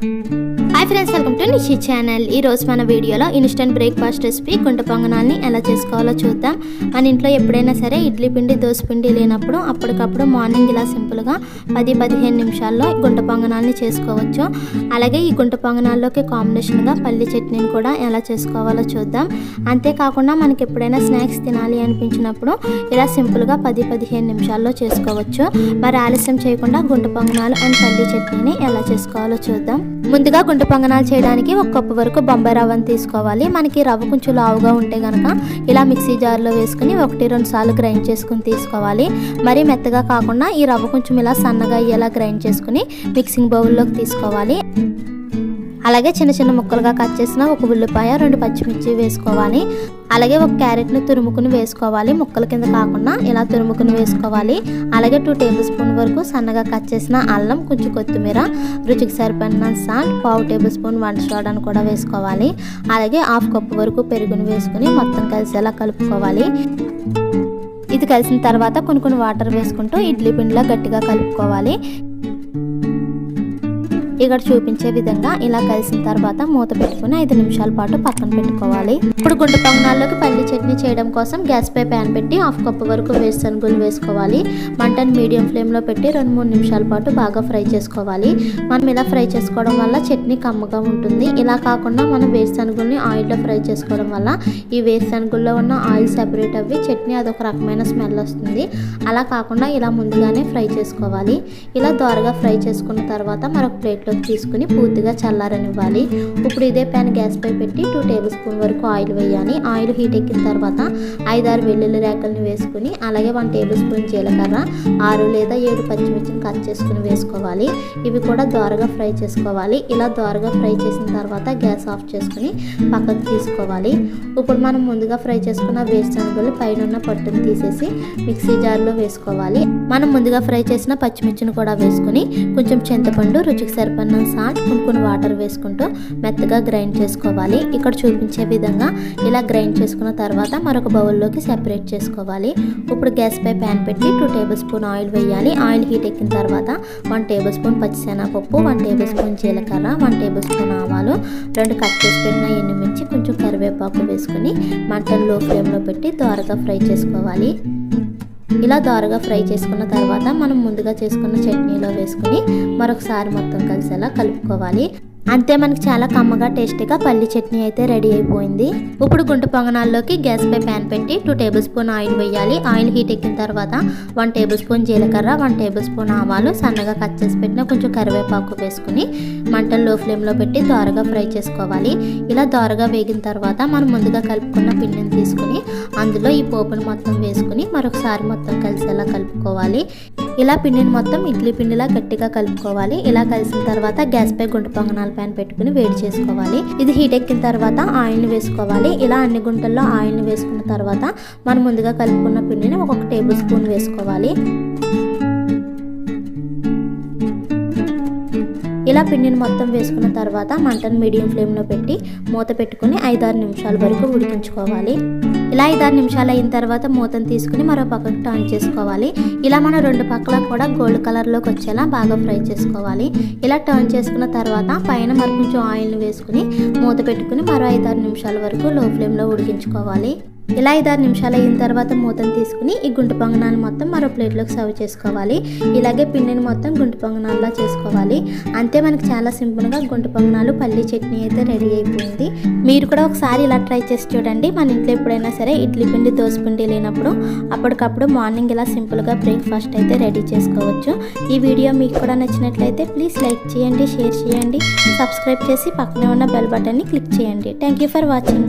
Thank you. Friends welcome to Nishi channel. ఈరోజు మన వీడియోలో ఇన్స్టెంట్ బ్రేక్ఫాస్ట్ రెసిపీ గుంట పొంగనాల్ని ఎలా చేసుకోవాలో చూద్దాం. మన ఇంట్లో ఎప్పుడైనా సరే ఇడ్లీ పిండి దోశ పిండి లేనప్పుడు అప్పటికప్పుడు మార్నింగ్ ఇలా సింపుల్గా పది పదిహేను నిమిషాల్లో గుంట పొంగనాల్ని చేసుకోవచ్చు. అలాగే ఈ గుంట పొంగనాల్లోకి కాంబినేషన్గా పల్లి చట్నీని కూడా ఎలా చేసుకోవాలో చూద్దాం. అంతేకాకుండా మనకి ఎప్పుడైనా స్నాక్స్ తినాలి అనిపించినప్పుడు ఇలా సింపుల్గా పది పదిహేను నిమిషాల్లో చేసుకోవచ్చు. మరి ఆలస్యం చేయకుండా గుంట పొంగనాలు అండ్ పల్లి చట్నీని ఎలా చేసుకోవాలో చూద్దాం. ముందుగా గుంట పొంగనాలు చేయడానికి ఒక కప్పు వరకు బొంబాయి రవ్వను తీసుకోవాలి. మనకి రవ్వ కొంచెం లావుగా ఉంటే కనుక ఇలా మిక్సీ జార్లో వేసుకుని ఒకటి రెండు సార్లు గ్రైండ్ చేసుకుని తీసుకోవాలి. మరీ మెత్తగా కాకుండా ఈ రవ్వ కొంచెం ఇలా సన్నగా అయ్యేలా గ్రైండ్ చేసుకుని మిక్సింగ్ బౌల్లోకి తీసుకోవాలి. అలాగే చిన్న చిన్న ముక్కలుగా కట్ చేసిన ఒక ఉల్లిపాయ రెండు పచ్చిమిర్చి వేసుకోవాలి. అలాగే ఒక క్యారెట్ని తురుముకుని వేసుకోవాలి. ముక్కల కింద కాకుండా ఇలా తురుముకుని వేసుకోవాలి. అలాగే టూ టేబుల్ స్పూన్ వరకు సన్నగా కట్ చేసిన అల్లం కొంచెం కొత్తిమీర రుచికి సరిపడిన సాల్ట్ పావు టేబుల్ స్పూన్ వంట సోడాను కూడా వేసుకోవాలి. అలాగే హాఫ్ కప్పు వరకు పెరుగుని వేసుకుని మొత్తం కలిసేలా కలుపుకోవాలి. ఇది కలిసిన తర్వాత కొన్ని కొన్ని వాటర్ వేసుకుంటూ ఇడ్లీ పిండిలో గట్టిగా కలుపుకోవాలి. ఇక్కడ చూపించే విధంగా ఇలా కలిసిన తర్వాత మూత పెట్టుకుని ఐదు నిమిషాల పాటు పక్కన పెట్టుకోవాలి. ఇప్పుడు గుండు పొంగనాల్లోకి పల్లి చట్నీ చేయడం కోసం గ్యాస్ పై ప్యాన్ పెట్టి హాఫ్ కప్ వరకు వేరుశనగులు వేసుకోవాలి. మంటను మీడియం ఫ్లేమ్లో పెట్టి రెండు మూడు నిమిషాల పాటు బాగా ఫ్రై చేసుకోవాలి. మనం ఇలా ఫ్రై చేసుకోవడం వల్ల చట్నీ కమ్మగా ఉంటుంది. ఇలా కాకుండా మనం వేరుశనగుల్ని ఆయిల్లో ఫ్రై చేసుకోవడం వల్ల ఈ వేరుశనగుల్లో ఉన్న ఆయిల్ సెపరేట్ అవ్వి చట్నీ అదొక రకమైన స్మెల్ వస్తుంది. అలా కాకుండా ఇలా ముందుగానే ఫ్రై చేసుకోవాలి. ఇలా దోరగా ఫ్రై చేసుకున్న తర్వాత మరొక ప్లేట్లో ప్లేట్లోకి తీసుకుని పూర్తిగా చల్లారనివ్వాలి. ఇప్పుడు ఇదే ప్యాన్ గ్యాస్ పై పెట్టి టూ టేబుల్ స్పూన్ వరకు ఆయిల్ వేయాలి. ఆయిల్ హీట్ ఎక్కిన తర్వాత ఐదారు వెల్లుల్లి రేకల్ని వేసుకుని అలాగే వన్ టేబుల్ స్పూన్ జీలకర్ర ఆరు లేదా ఏడు పచ్చిమిర్చిని కట్ చేసుకుని వేసుకోవాలి. ఇవి కూడా దోరగా ఫ్రై చేసుకోవాలి. ఇలా దోరగా ఫ్రై చేసిన తర్వాత గ్యాస్ ఆఫ్ చేసుకుని పక్కకు తీసుకోవాలి. ఇప్పుడు మనం ముందుగా ఫ్రై చేసుకున్న వేరుశనగలు పైన ఉన్న పట్టును తీసేసి మిక్సీ జార్లో వేసుకోవాలి. మనం ముందుగా ఫ్రై చేసిన పచ్చిమిర్చిని కూడా వేసుకుని కొంచెం చింతపండు రుచికి సరిపడ సరిపడిన సాల్ట్ కొన్ని వాటర్ వేసుకుంటూ మెత్తగా గ్రైండ్ చేసుకోవాలి. ఇక్కడ చూపించే విధంగా ఇలా గ్రైండ్ చేసుకున్న తర్వాత మరొక బౌల్లోకి సెపరేట్ చేసుకోవాలి. ఇప్పుడు గ్యాస్పై ప్యాన్ పెట్టి టూ టేబుల్ స్పూన్ ఆయిల్ వేయాలి. ఆయిల్ హీట్ ఎక్కిన తర్వాత వన్ టేబుల్ స్పూన్ పచ్చిశనగపప్పు వన్ టేబుల్ స్పూన్ జీలకర్ర వన్ టేబుల్ స్పూన్ ఆవాలు రెండు కట్ చేసి పెట్టిన ఎండుమిర్చి కొంచెం కరివేపాకు వేసుకుని మటన్లో ఫ్లేమ్లో పెట్టి దోరగా ఫ్రై చేసుకోవాలి. ఇలా దోరగా ఫ్రై చేసుకున్న తర్వాత మనం ముందుగా చేసుకున్న చట్నీలో వేసుకుని మరొకసారి మొత్తం కలిసేలా కలుపుకోవాలి. అంతే మనకి చాలా కమ్మగా టేస్టీగా పల్లి చట్నీ అయితే రెడీ అయిపోయింది. ఇప్పుడు గుంట పొంగనాల్లోకి గ్యాస్ పై ప్యాన్ పెట్టి టూ టేబుల్ స్పూన్ ఆయిల్ వేయాలి. ఆయిల్ హీట్ ఎక్కిన తర్వాత వన్ టేబుల్ స్పూన్ జీలకర్ర వన్ టేబుల్ స్పూన్ ఆవాలు సన్నగా కట్ చేసి పెట్టిన కొంచెం కరివేపాకు వేసుకుని మంటలు లో ఫ్లేమ్లో పెట్టి దోరగా ఫ్రై చేసుకోవాలి. ఇలా దోరగా వేగిన తర్వాత మనం ముందుగా కలుపుకున్న పిండిని తీసుకుని అందులో ఈ పోపును మొత్తం వేసుకుని మరొకసారి మొత్తం కలిసేలా కలుపుకోవాలి. ఇలా పిండిని మొత్తం ఇడ్లీ పిండిలా గట్టిగా కలుపుకోవాలి. ఇలా కలిసిన తర్వాత గ్యాస్ పై గుంట పొంగనాల ప్యాన్ పెట్టుకుని వేడి చేసుకోవాలి. ఇది హీట్ ఎక్కిన తర్వాత ఆయిల్ని వేసుకోవాలి. ఇలా అన్ని గుంటల్లో ఆయిల్ని వేసుకున్న తర్వాత మనం ముందుగా కలుపుకున్న పిండిని ఒక టేబుల్ స్పూన్ వేసుకోవాలి. ఇలా పిండిని మొత్తం వేసుకున్న తర్వాత మంటను మీడియం ఫ్లేమ్లో పెట్టి మూత పెట్టుకుని ఐదారు నిమిషాల వరకు ఉడికించుకోవాలి. ఇలా ఐదారు నిమిషాలు అయిన తర్వాత మూతను తీసుకుని మరో పక్కకు టర్న్ చేసుకోవాలి. ఇలా మనం రెండు పక్కల కూడా గోల్డ్ కలర్లోకి వచ్చేలా బాగా ఫ్రై చేసుకోవాలి. ఇలా టర్న్ చేసుకున్న తర్వాత పైన మరి కొంచెం ఆయిల్ని వేసుకుని మూత పెట్టుకుని మరో ఐదారు నిమిషాల వరకు లో ఫ్లేమ్లో ఉడికించుకోవాలి. ఇలా ఐదారు నిమిషాలు అయిన తర్వాత మూతను తీసుకుని ఈ గుంటు పొంగనాన్ని మొత్తం మరో ప్లేట్లోకి సర్వ్ చేసుకోవాలి. ఇలాగే పిండిని మొత్తం గుంటు పొంగనాల్లో చేసుకోవాలి. అంతే మనకి చాలా సింపుల్గా గుంటు పొంగనాలు పల్లీ చట్నీ అయితే రెడీ అయిపోయింది. మీరు కూడా ఒకసారి ఇలా ట్రై చేసి చూడండి. మన ఇంట్లో ఎప్పుడైనా సరే ఇడ్లీ పిండి దోశ పిండి లేనప్పుడు అప్పటికప్పుడు మార్నింగ్ ఇలా సింపుల్గా బ్రేక్ఫాస్ట్ అయితే రెడీ చేసుకోవచ్చు. ఈ వీడియో మీకు కూడా నచ్చినట్లయితే ప్లీజ్ లైక్ చేయండి షేర్ చేయండి. సబ్స్క్రైబ్ చేసి పక్కనే ఉన్న బెల్ బటన్ని క్లిక్ చేయండి. Thank you for watching.